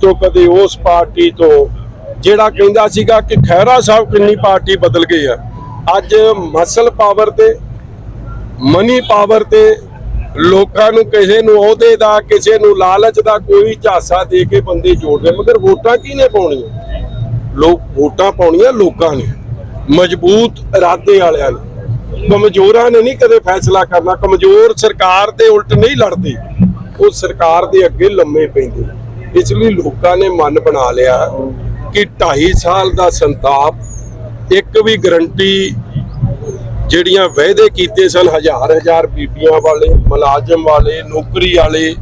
ਤੋਂ ਕਦੇ ਉਸ ਪਾਰਟੀ ਤੋਂ, ਜਿਹੜਾ ਕਹਿੰਦਾ ਸੀਗਾ ਕਿ ਖਹਿਰਾ ਸਾਹਿਬ ਕਿੰਨੀ ਪਾਰਟੀ ਬਦਲ ਗਈ ਆ। ਅੱਜ ਮਸਲ ਪਾਵਰ ਤੇ, ਮਨੀ ਪਾਵਰ ਤੇ ਲੋਕਾਂ ਨੂੰ ਕਿਸੇ ਨੂੰ ਅਹੁਦੇ ਦਾ, ਕਿਸੇ ਨੂੰ ਲਾਲਚ ਦਾ ਕੋਈ ਝਾਸਾ ਦੇ ਕੇ ਬੰਦੇ ਜੋੜਦੇ ਮਗਰ ਵੋਟਾਂ ਕਿਹਨੇ ਪਾਉਣੀਆਂ? ਲੋਕ ਵੋਟਾਂ ਪਾਉਣੀਆਂ ਲੋਕਾਂ ਨੇ, ਮਜ਼ਬੂਤ ਇਰਾਦੇ ਵਾਲਿਆਂ ਨੇ। ਕਮਜ਼ੋਰਾਂ ਨੇ ਨਹੀਂ ਕਦੇ ਫੈਸਲਾ ਕਰਨਾ, ਕਮਜ਼ੋਰ ਸਰਕਾਰ ਦੇ ਉਲਟ ਨਹੀਂ ਲੜਦੇ। ਉਹ ਸਰਕਾਰ ਦੇ ਅੱਗੇ ਲੰਮੇ ਪੈਂਦੇ ਇਸ ਲਈ ਲੋਕਾਂ ਨੇ ਮਨ ਬਣਾ ਲਿਆ ਕਿ 2.5 ਸਾਲ ਦਾ ਸੰਤਾਪ, ਇੱਕ ਵੀ ਗਰੰਟੀ ਜਿਹੜੀਆਂ ਵਾਅਦੇ ਕੀਤੇ ਸਨ, ਹਜ਼ਾਰ ਹਜ਼ਾਰ ਬੀਬੀਆਂ ਵਾਲੇ, ਮੁਲਾਜ਼ਮ ਵਾਲੇ, ਨੌਕਰੀ ਵਾਲੇ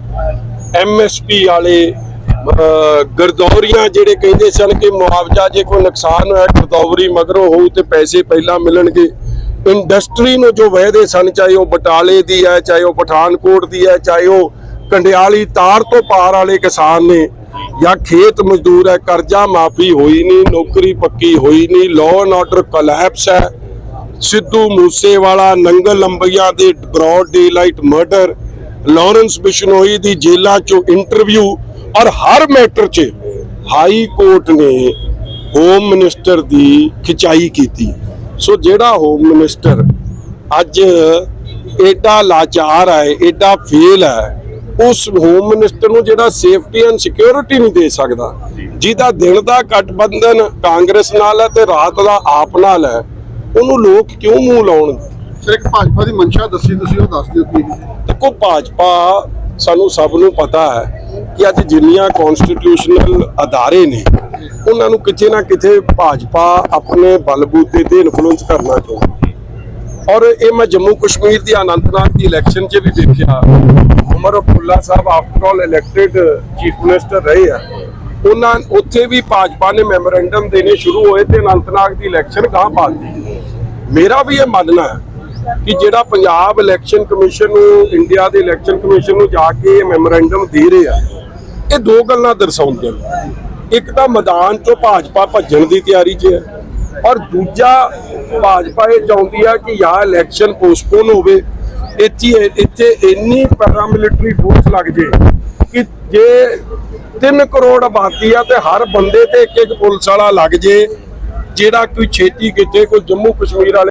ਐਮਐਸਪੀ ਵਾਲੇ, ਅਹ, ਗਰਦੌਰੀਆਂ ਜਿਹੜੇ ਕਹਿੰਦੇ ਸਨ ਕਿ ਮੁਆਵਜ਼ਾ ਜੇ ਕੋਈ ਨੁਕਸਾਨ ਹੋਇਆ, ਗਰਦੌਰੀ ਮਗਰੋਂ ਹੋਊ ਤੇ ਪੈਸੇ ਪਹਿਲਾਂ ਮਿਲਣਗੇ। ਇੰਡਸਟਰੀ ਨੂੰ ਜੋ ਵਾਅਦੇ ਸਨ, ਚਾਹੇ ਉਹ ਬਟਾਲੇ ਦੀ ਹੈ, ਚਾਹੇ ਉਹ ਪਠਾਨਕੋਟ ਦੀ ਹੈ, ਚਾਹੇ ਉਹ ਕੰਡਿਆਲੀ ਤਾਰ ਤੋਂ ਪਾਰ ਵਾਲੇ ਕਿਸਾਨ ਨੇ ਜਾਂ ਖੇਤ ਮਜ਼ਦੂਰ ਹੈ, ਕਰਜ਼ਾ ਮਾਫੀ ਹੋਈ ਨਹੀਂ, ਨੌਕਰੀ ਪੱਕੀ ਹੋਈ ਨਹੀਂ ਲਾਅ ਐਂਡ ਆਰਡਰ ਕੋਲੈਪਸ ਹੈ। ਸਿੱਧੂ ਮੂਸੇਵਾਲਾ, ਨੰਗਲ ਲੰਬਈਆਂ ਦੇ broad daylight murder Lawrence Bishnoi ਦੀ ਜੇਲਾਂ ਚੋਂ ਇੰਟਰਵਿਊ ਔਰ ਹਰ ਮੈਟਰ 'ਚ ਹਾਈ ਕੋਰਟ ਨੇ ਹੋਮ ਮਿਨਿਸਟਰ ਦੀ ਖਿਚਾਈ ਕੀਤੀ। ਸੋ ਜਿਹੜਾ ਹੋਮ ਮਿਨਿਸਟਰ ਅੱਜ ਏਡਾ ਲਾਚਾਰ ਹੈ, ਏਡਾ ਫੇਲ ਹੈ ਉਸ ਹੋਮ ਮਿਨਿਸਟਰ ਨੂੰ ਜਿਹੜਾ ਸੇਫਟੀ ਐਂਡ ਸਿਕਿਉਰਿਟੀ ਨਹੀਂ ਦੇ ਸਕਦਾ। ਜਿਹਦਾ ਦਿਨ ਦਾ ਗਠਬੰਧਨ ਕਾਂਗਰਸ ਨਾਲ ਹੈ ਤੇ ਰਾਤ ਦਾ ਆਪ ਨਾਲ ਹੈ ਉਹਨੂੰ ਲੋਕ ਕਿਉਂ ਮੂੰਹ ਲਾਉਣਗੇ? ਸਰ ਇੱਕ ਭਾਜਪਾ ਦੀ ਮਨਸ਼ਾ ਦੱਸੀ ਤੁਸੀਂ ਉਹ ਦੱਸ ਦਿਓ ਕੀ ਦੇਖੋ ਭਾਜਪਾ ਸਾਨੂੰ ਸਭ ਨੂੰ ਪਤਾ ਹੈ ਕਿ ਅੱਜ ਜਿੰਨੀਆਂ ਕਨਸਟੀਟਿਊਸ਼ਨਲ ਅਦਾਰੇ ਨੇ ਉਹਨਾਂ ਨੂੰ ਕਿਤੇ ਨਾ ਕਿਤੇ ਭਾਜਪਾ ਆਪਣੇ ਬਲਬੂਤੇ ਤੇ ਇਨਫਲੂਐਂਸ ਕਰਨਾ ਚਾਹੁੰਦੀ ਔਰ ਇਹ ਮੈਂ ਜੰਮੂ ਕਸ਼ਮੀਰ ਦੀ ਅਨੰਤਨਾਗ ਦੀ ਇਲੈਕਸ਼ਨ 'ਚ ਵੀ ਦੇਖਿਆ। Omar Abdullah Sahib after all elected chief minister ਰਹੇ ਆ। ਉਹਨਾਂ ਉੱਥੇ ਵੀ ਭਾਜਪਾ ਨੇ ਮੈਮੋਰੈਂਡਮ ਦੇਣੇ ਸ਼ੁਰੂ ਹੋਏ ਤੇ ਅਨੰਤਨਾਗ ਦੀ ਇਲੈਕਸ਼ਨ ਗਾਂ ਪਾ ਦਿੱਤੀ। ਮੇਰਾ ਵੀ ਇਹ ਮੰਨਣਾ ਹੈ ਕਿ ਜਿਹੜਾ ਪੰਜਾਬ ਇਲੈਕਸ਼ਨ ਕਮਿਸ਼ਨ ਨੂੰ ਇੰਡੀਆ ਦੇ ਇਲੈਕਸ਼ਨ ਕਮਿਸ਼ਨ ਨੂੰ ਜਾ ਕੇ ਮੈਮੋਰੈਂਡਮ ਦੇ ਰਿਹਾ ਇਹ ਦੋ ਗੱਲਾਂ ਦਰਸਾਉਂਦੇ ਨੇ। ਇੱਕ ਤਾਂ ਮੈਦਾਨ ਚੋਂ ਭਾਜਪਾ ਭੱਜਣ ਦੀ ਤਿਆਰੀ 'ਚ ਹੈ ਔਰ ਦੂਜਾ ਭਾਜਪਾ ਇਹ ਚਾਹੁੰਦੀ ਆ ਕਿ ਜਾਂ ਇਲੈਕਸ਼ਨ ਪੋਸਟਪੋਨ ਹੋਵੇ ਇੱਥੇ ਇੱਥੇ ਇੰਨੀ ਪੈਰਾਮਿਲਟਰੀ ਫੋਰਸ ਲੱਗ ਜੇ ਕਿ ਜੇ 3 ਕਰੋੜ ਆਬਾਦੀ ਆ ਤੇ ਹਰ ਬੰਦੇ ਤੇ ਇੱਕ ਇੱਕ ਪੁਲਿਸ ਵਾਲਾ ਲੱਗ ਜੇ, ਜਿਹੜਾ ਕੋਈ ਛੇਤੀ ਕਿਤੇ ਕੋਈ ਜੰਮੂ ਕਸ਼ਮੀਰ ਵਾਲੇ